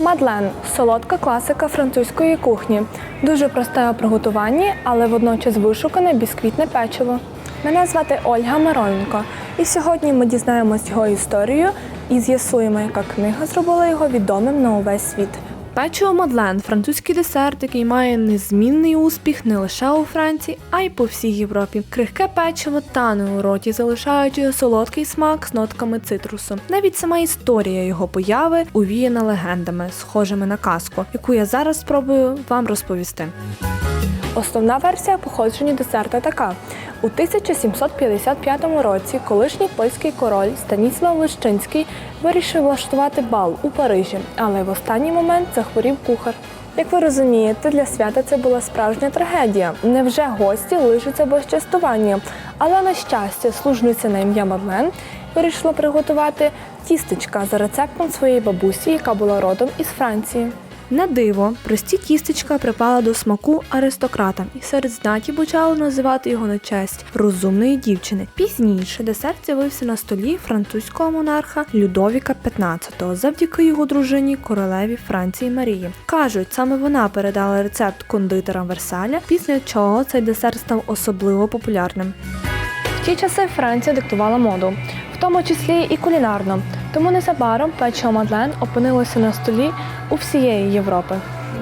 Мадлен солодка класика французької кухні. Дуже просте у приготуванні, але водночас вишукане бісквітне печиво. Мене звати Ольга Мироненко, і сьогодні ми дізнаємось його історію і з'ясуємо, яка книга зробила його відомим на увесь світ. Печиво Мадлен французький десерт, який має незмінний успіх не лише у Франції, а й по всій Європі. Крихке печиво тане у роті, залишаючи солодкий смак з нотками цитрусу. Навіть сама історія його появи увіяна легендами, схожими на казку, яку я зараз спробую вам розповісти. Основна версія походження десерта така. У 1755 році колишній польський король Станіслав Лещинський вирішив влаштувати бал у Парижі, але в останній момент захворів кухар. Як ви розумієте, для свята це була справжня трагедія. Невже гості лишаться без частування? Але на щастя, служниця на ім'я Мадлен вирішила приготувати тістечка за рецептом своєї бабусі, яка була родом із Франції. На диво, прості тістечка припали до смаку аристократа, і серед знаті почали називати його на честь розумної дівчини. Пізніше десерт з'явився на столі французького монарха Людовіка XV завдяки його дружині королеві Франції Марії. Кажуть, саме вона передала рецепт кондитерам Версаля, після чого цей десерт став особливо популярним. В ті часи Франція диктувала моду, тому числі і кулінарно. Тому незабаром печиво Мадлен опинилося на столі у всієї Європи.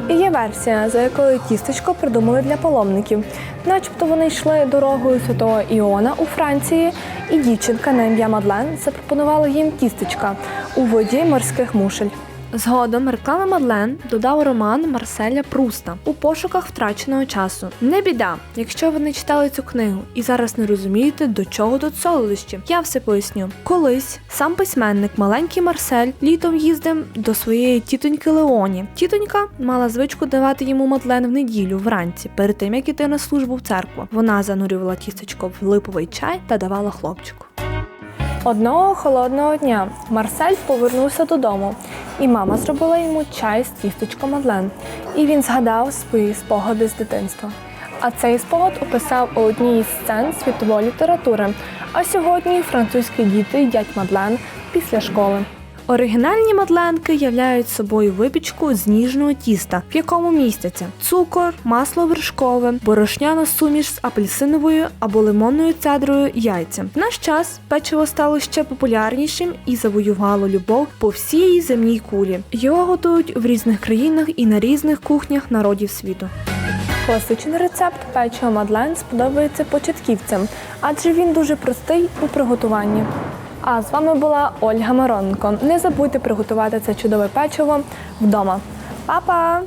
І є версія, за якою тістечко придумали для паломників. Начебто вони йшли дорогою святого Іона у Франції, і дівчинка на ім'я Мадлен запропонувала їм тістечка у воді морських мушель. Згодом реклама Мадлен додав роман Марселя Пруста у пошуках втраченого часу. Не біда, якщо ви не читали цю книгу і зараз не розумієте, до чого тут солодощі. Я все поясню. Колись сам письменник маленький Марсель літом їздив до своєї тітоньки Леоні. Тітонька мала звичку давати йому Мадлен в неділю вранці, перед тим як іти на службу в церкву. Вона занурювала тістечко в липовий чай та давала хлопчику. Одного холодного дня Марсель повернувся додому, і мама зробила йому чай з тістечком Мадлен. І він згадав свої спогади з дитинства. А цей спогад описав у одній із сцен світової літератури. А сьогодні французькі діти їдять Мадлен після школи. Оригінальні мадленки являють собою випічку з ніжного тіста, в якому містяться цукор, масло вершкове, борошняна суміш з апельсиновою або лимонною цедрою яйця. В наш час печиво стало ще популярнішим і завоювало любов по всій земній кулі. Його готують в різних країнах і на різних кухнях народів світу. Класичний рецепт печива Мадлен сподобається початківцям, адже він дуже простий у приготуванні. А з вами була Ольга Маронко. Не забудьте приготувати це чудове печиво вдома. Па-па!